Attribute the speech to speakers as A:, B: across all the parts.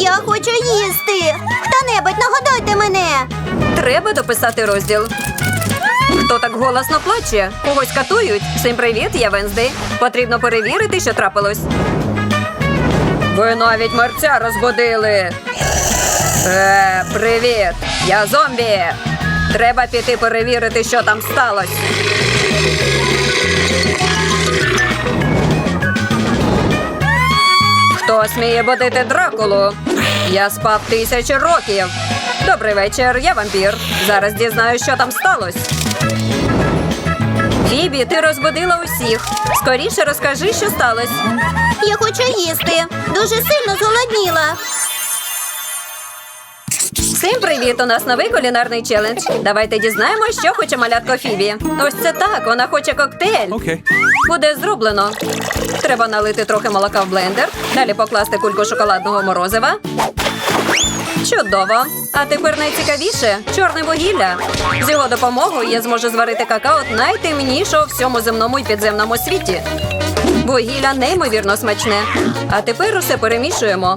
A: Я хочу їсти. Хто-небудь нагодуйте мене.
B: Треба дописати розділ. Хто так голосно плаче? Когось катують? Всім привіт, я Венздей. Потрібно перевірити, що трапилось. Ви навіть мерця розбудили. Е, привіт! Я зомбі. Треба піти перевірити, що там сталося. Хто сміє будити Дракулу? Я спав тисячі років. Добрий вечір, я вампір. Зараз дізнаюсь, що там сталося. Фібі, ти розбудила усіх. Скоріше розкажи, що сталося.
A: Я хочу їсти. Дуже сильно зголодніла.
B: Всім привіт! У нас новий кулінарний челендж. Давайте дізнаємось, що хоче малятко Фібі. Ось це так, вона хоче коктейль.
C: Okay.
B: Буде зроблено. Треба налити трохи молока в блендер, далі покласти кульку шоколадного морозива. Чудово! А тепер найцікавіше чорне вугілля. З його допомогою я зможу зварити какао найтемнішого в всьому земному і підземному світі. Вугілля неймовірно смачне. А тепер усе перемішуємо.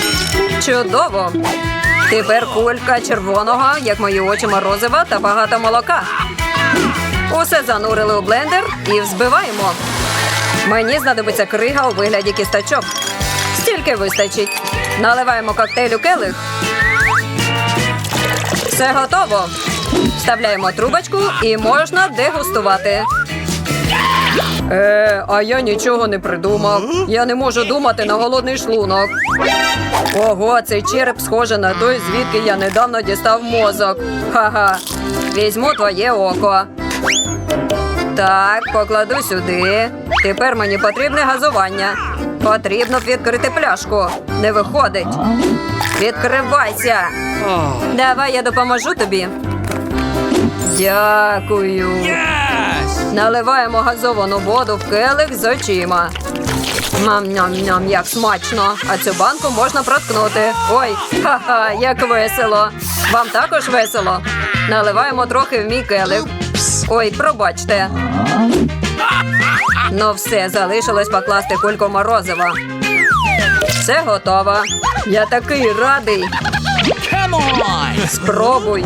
B: Чудово. Тепер кулька червоного, як мої очі морозива та багато молока. Усе занурили у блендер і взбиваємо. Мені знадобиться крига у вигляді кісточок. Стільки вистачить. Наливаємо коктейль у келих. Все готово. Вставляємо трубочку і можна дегустувати. Е, а я нічого не придумав. Я не можу думати на голодний шлунок. Ого, цей череп схоже на той, звідки я недавно дістав мозок. Ха-ха. Візьму твоє око. Так, покладу сюди. Тепер мені потрібне газування. Потрібно відкрити пляшку. Не виходить. Відкривайся. Давай я допоможу тобі. Дякую.
C: Yes!
B: Наливаємо газовану воду в келих з очима. Мам-ням-ням, як смачно. А цю банку можна проткнути. Ой, ха-ха, як весело. Вам також весело. Наливаємо трохи в мій келих. Ой, пробачте. Ну все, залишилось покласти кульку морозива. Все готово. Я такий радий. Спробуй.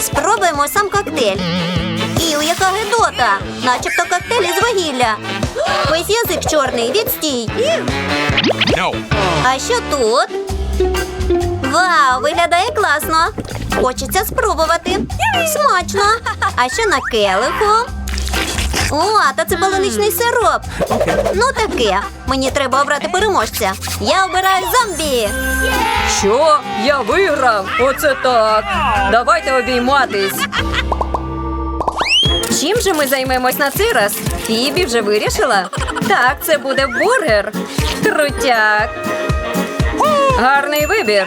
A: Спробуємо сам коктейль. Іу, яка гидота! Начебто коктейль із вугілля. Весь язик чорний, відстій.
C: No.
A: А що тут? Вау, виглядає класно. Хочеться спробувати. Смачно. А що на келиху? О, та це полуничний сироп. Ну таке. Мені треба обрати переможця. Я обираю зомбі.
B: Що? Я виграв? Оце так. Давайте обійматись. Чим же ми займемось на цей раз? Фібі вже вирішила? Так, це буде бургер. Крутяк. Гарний вибір.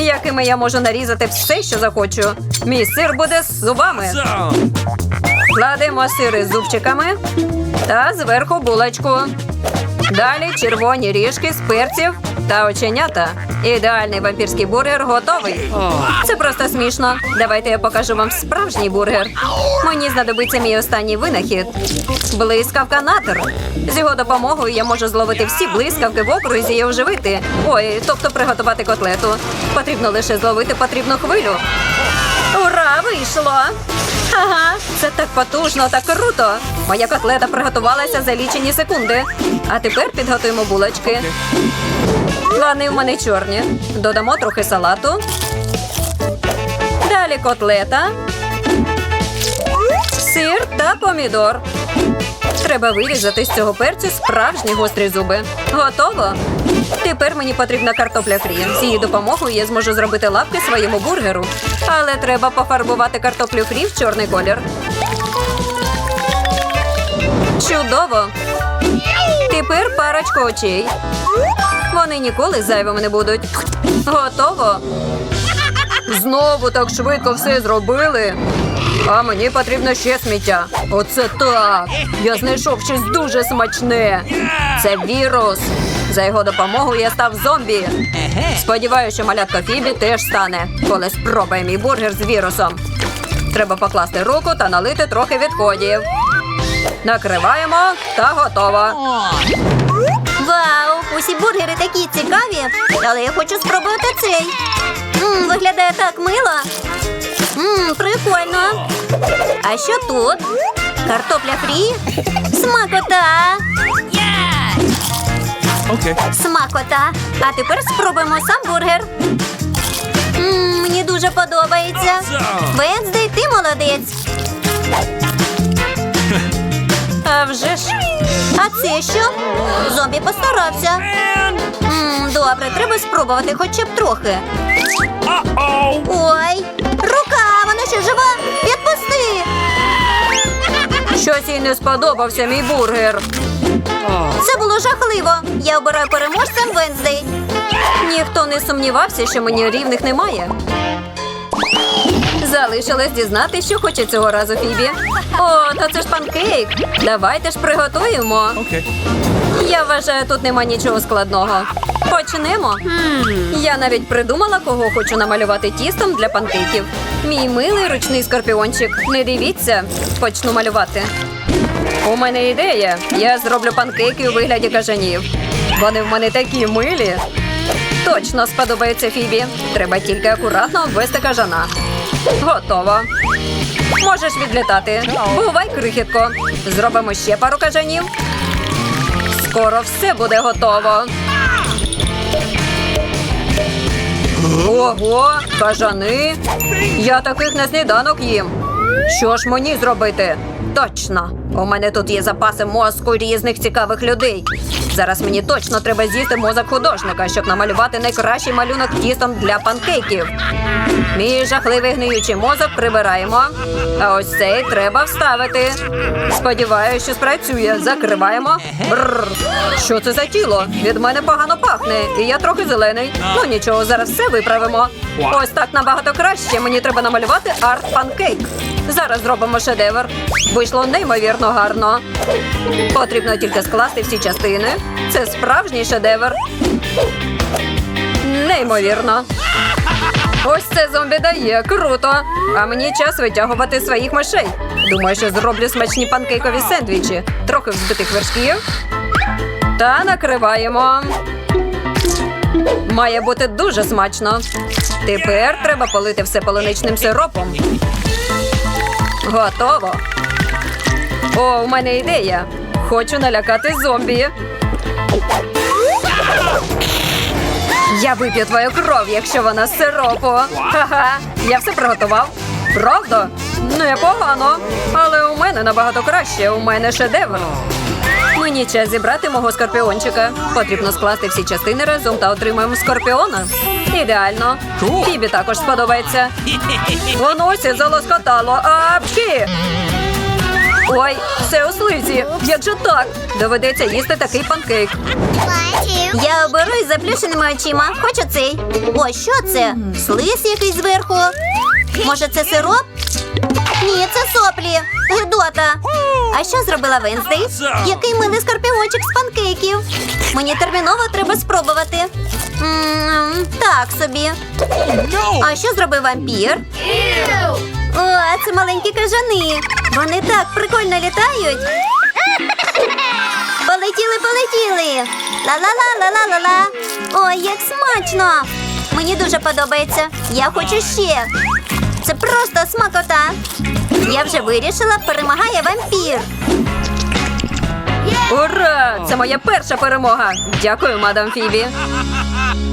B: Якими я можу нарізати все, що захочу. Мій сир буде з зубами. Кладемо сири з зубчиками та зверху булочку. Далі червоні ріжки з перців та оченята. Ідеальний вампірський бургер готовий. Це просто смішно. Давайте я покажу вам справжній бургер. Мені знадобиться мій останній винахід. Блискавка натер. З його допомогою я можу зловити всі блискавки в окрузі і оживити. Ой, тобто приготувати котлету. Потрібно лише зловити потрібну хвилю. Ура, вийшло! Ага, це так потужно, так круто. Моя котлета приготувалася за лічені секунди. А тепер підготуємо булочки. Вони в мене чорні. Додамо трохи салату. Далі котлета, сир та помідор. Треба вирізати з цього перцю справжні гострі зуби. Готово. Тепер мені потрібна картопля фрі. З її допомогою я зможу зробити лапки своєму бургеру. Але треба пофарбувати картоплю фрі в чорний колір. Чудово! Тепер парочку очей. Вони ніколи зайвими не будуть. Готово. Знову так швидко все зробили. А мені потрібно ще сміття. Оце так. Я знайшов щось дуже смачне. Це вірус. За його допомогою я став зомбі. Сподіваюся, що малятка Фібі теж стане, коли спробує мій бургер з вірусом. Треба покласти руку та налити трохи відходів. Накриваємо та готово.
A: Вау! Усі бургери такі цікаві, але я хочу спробувати цей. Мм, виглядає так мило. Мм, прикольно. А що тут? Картопля фрі? Смакота!
C: Okay.
A: Смакота. А тепер спробуємо сам бургер. Мм, мені дуже подобається. Венздей, ти молодець.
B: А вже ж.
A: А це що? Зомбі постарався. Мм, добре, треба спробувати хоча б трохи. Ой, рука, ще жива. Відпусти.
B: Щось їй не сподобався мій бургер.
A: Це було жахливо. Я обираю переможцем Венздей.
B: Ніхто не сумнівався, що мені рівних немає. Залишилось дізнати, що хоче цього разу Фібі. О, та це ж панкейк. Давайте ж приготуємо.
C: Okay.
B: Я вважаю, тут нема нічого складного. Почнемо. Я навіть придумала, кого хочу намалювати тістом для панкейків. Мій милий ручний скорпіончик. Не дивіться, почну малювати. У мене ідея. Я зроблю панкейки у вигляді кажанів. Вони в мене такі милі. Точно сподобається Фібі. Треба тільки акуратно обвести кажана. Готово. Можеш відлітати. Бувай, крихітко. Зробимо ще пару кажанів. Скоро все буде готово. Ого, кажани. Я таких на сніданок їм. Що ж мені зробити? Точно. У мене тут є запаси мозку різних цікавих людей. Зараз мені точно треба з'їсти мозок художника, щоб намалювати найкращий малюнок тістом для панкейків. Мій жахливий гниючий мозок прибираємо. А ось цей треба вставити. Сподіваюся, що спрацює. Закриваємо. Бррр. Що це за тіло? Від мене погано пахне, і я трохи зелений. Ну нічого, зараз все виправимо. Ось так набагато краще. Мені треба намалювати арт панкейк. Зараз зробимо шедевр. Вийшло неймовірно гарно. Потрібно тільки скласти всі частини. Це справжній шедевр. Неймовірно. Ось це зомбі дає, круто. А мені час витягувати своїх мишей. Думаю, що зроблю смачні панкейкові сендвічі, трохи взбитих вершків. Та накриваємо. Має бути дуже смачно. Тепер треба полити все полуничним сиропом. Готово. О, у мене ідея. Хочу налякати зомбі. Я вип'ю твою кров, якщо вона з сиропу. Ха-ха, я все приготував. Правда? Непогано. Але у мене набагато краще. У мене шедевр. Мені час зібрати мого скорпіончика. Потрібно скласти всі частини разом та отримаємо скорпіона. Ідеально. Фібі також сподобається. Ся залоскотало. Апчі! Ой, все у слизі. Як же так? Доведеться їсти такий панкейк.
A: Я оберу із заплющеними очима. Хочу цей. О, що це? Слиз якийсь зверху. Може, це сироп? Ні, це соплі. Гидота. А що зробила Венздей? Який милий скорпіончик з панкейків. Мені терміново треба спробувати. М, Так собі. А що зробив вампір? О, це маленькі кажани. Вони так прикольно літають. Полетіли, полетіли. Ла-ла-ла-ла-ла-ла-ла. Ой, як смачно. Мені дуже подобається. Я хочу ще. Це просто смакота. Я вже вирішила, перемагає вампір.
B: Ура! Це моя перша перемога. Дякую, мадам Фібі.